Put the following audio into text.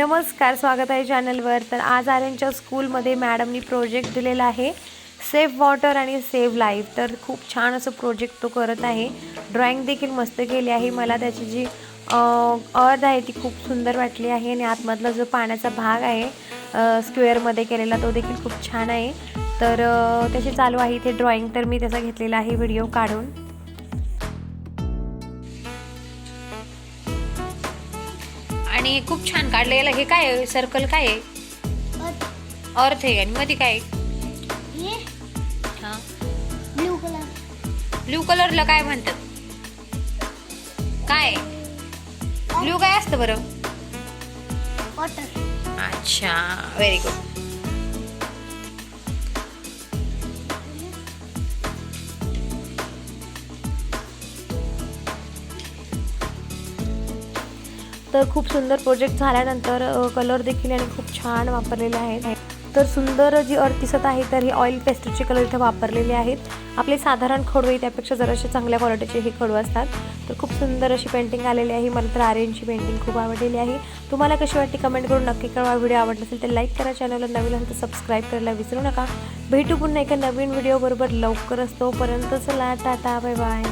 नमस्कार स्वागत आहे चॅनलवर. तर आज आर्यांच्या स्कूलमध्ये मॅडमनी प्रोजेक्ट दिलेला आहे सेफ वॉटर आणि सेव्ह लाईफ. तर खूप छान असं प्रोजेक्ट तो करत आहे. ड्रॉइंग देखील मस्त केली आहे. मला त्याची जी अर्ध आहे ती खूप सुंदर वाटली आहे आणि आतमधला जो पाण्याचा भाग आहे स्क्वेअरमध्ये केलेला तो देखील खूप छान आहे. तर त्याची चालू आहे इथे ड्रॉइंग. तर मी त्याचा घेतलेला आहे व्हिडिओ काढून. आणि खूप छान काढलेलं हे काय आहे? सर्कल काय आहे? अर्थ आहे आणि मध्ये काय हां ब्लू कलर ब्ल्यू कलरला काय म्हणतात? काय? ब्ल्यू काय असतं बरं? वॉटर अच्छा व्हेरी गुड तर खूप सुंदर प्रोजेक्ट झाल्यानंतर कलर देखील याने खूप छान वापरलेले आहेत. तर सुंदर जी अर्थ दिसत आहे तर हे ऑइल पेस्टरचे कलर इथे वापरलेले आहेत. आपले साधारण खडू आहे त्यापेक्षा जराशे चांगल्या क्वालिटीचे हे खडू असतात. तर खूप सुंदर अशी पेंटिंग आलेली आहे. मला तर आर्यनची पेंटिंग खूप आवडलेली आहे. तुम्हाला कशी वाटते कमेंट करून नक्की कळवा. व्हिडिओ आवडला असेल तर लाईक करा. चॅनलला नवीन असेल तर सबस्क्राईब करायला विसरू नका. भेटू पुन्हा एका नवीन व्हिडिओबरोबर लवकरच. तोपर्यंत चला टाटा बाय बाय